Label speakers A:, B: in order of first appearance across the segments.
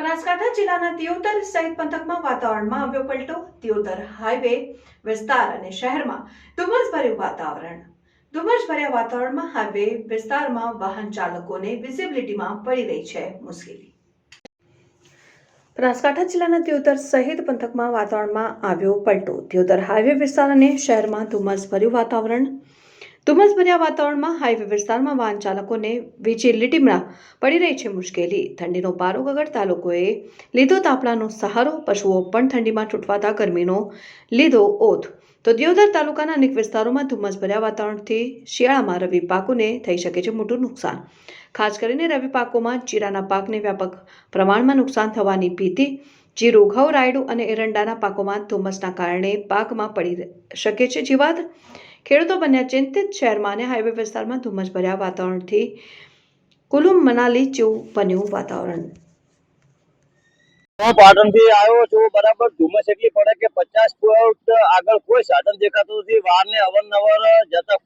A: બનાસકાંઠા જિલ્લાના દિયોદર સહિત પંથકમાં વાતાવરણમાં આવ્યો પલટો. દિયોદર હાઈવે વિસ્તાર અને શહેરમાં ધુમ્મસભર્યું વાતાવરણ. ધુમ્મસભર્યા વાતાવરણમાં હાઈવે વિસ્તારમાં વાહન ચાલકોને વિઝિબિલિટીમાં પડી રહી છે મુશ્કેલી. બનાસકાંઠા જિલ્લાના દિયોદર સહિત પંથકમાં વાતાવરણમાં આવ્યો પલટો. દિયોદર હાઈવે વિસ્તાર અને શહેરમાં ધુમ્મસભર્યું વાતાવરણ. ધુમ્મસભર્યા વાતાવરણમાં હાઈવે વિસ્તારમાં વાહન ચાલકોને વિજિલિટીમાં પડી રહી છે મુશ્કેલી. ઠંડીનો પારો ગગડતા લોકોએ લીધો તાપણાનો સહારો, પશુઓ પણ ઠંડીમાં છૂટવાતા ગરમીનો લીધો ઓથ. તો દિયોદર તાલુકાના અનેક વિસ્તારોમાં ધુમ્મસભર્યા વાતાવરણથી શિયાળામાં રવિ પાકોને થઈ શકે છે મોટું નુકસાન. ખાસ કરીને રવિ પાકોમાં જીરાના પાકને વ્યાપક પ્રમાણમાં નુકસાન થવાની ભીતિ, જીરું, ઘઉં, રાયડું અને એરંડાના પાકોમાં ધુમ્મસના કારણે પાકમાં પડી શકે છે જીવાત. ખેડૂતો બન્યા ચિંતિત શહેરમાં અને હાઈવે વિસ્તારમાં ધુમ્મસભર્યા વાતાવરણથી કુલુમ મનાલી જેવું બન્યું વાતાવરણ.
B: ધુમ્મસ જતા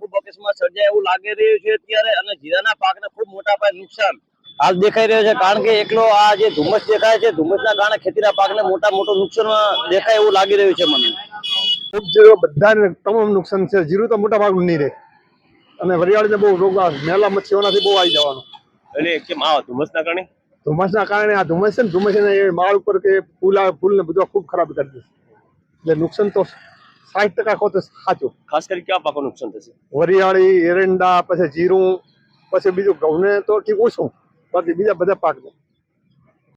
B: સર્જાય એવું લાગી રહ્યું છે અત્યારે જીરાના પાકને ખૂબ મોટા પાયે નુકસાન હાલ દેખાઈ રહ્યો છે. કારણ કે એકલો આ જે ધુમ્મસ દેખાય છે, ધુમ્મસના કારણે ખેતીના પાકને મોટા મોટું નુકસાન દેખાય એવું લાગી રહ્યું છે મને.
C: જીરો બધાને તમામ નુકસાન છે. જીરું તો મોટા ભાગનું નહીં રહે. અને વરિયાળીને બહુ રોગ મેલા મચ્છીઓનાથી બહુ આવી જવાનું.
D: એટલે કેમ આ ધુમ્મસના કારણે?
C: ધુમ્મસના કારણે આ ધુમ્મસ છે ને ધુમ્મસ એ માળ ઉપર કે ફૂલ આવે ફૂલ ને બધું ખૂબ ખરાબ કરી દેશે એટલે નુકસાન તો સાઠ ટકા કહો તો સાચું.
D: ખાસ કરી કયા પાકો નુકસાન થશે?
C: વરિયાળી એરંડા પછી જીરું પછી બીજું ઘઉંને તો ઠીક ઓછું. બાકી બીજા બધા પાકને.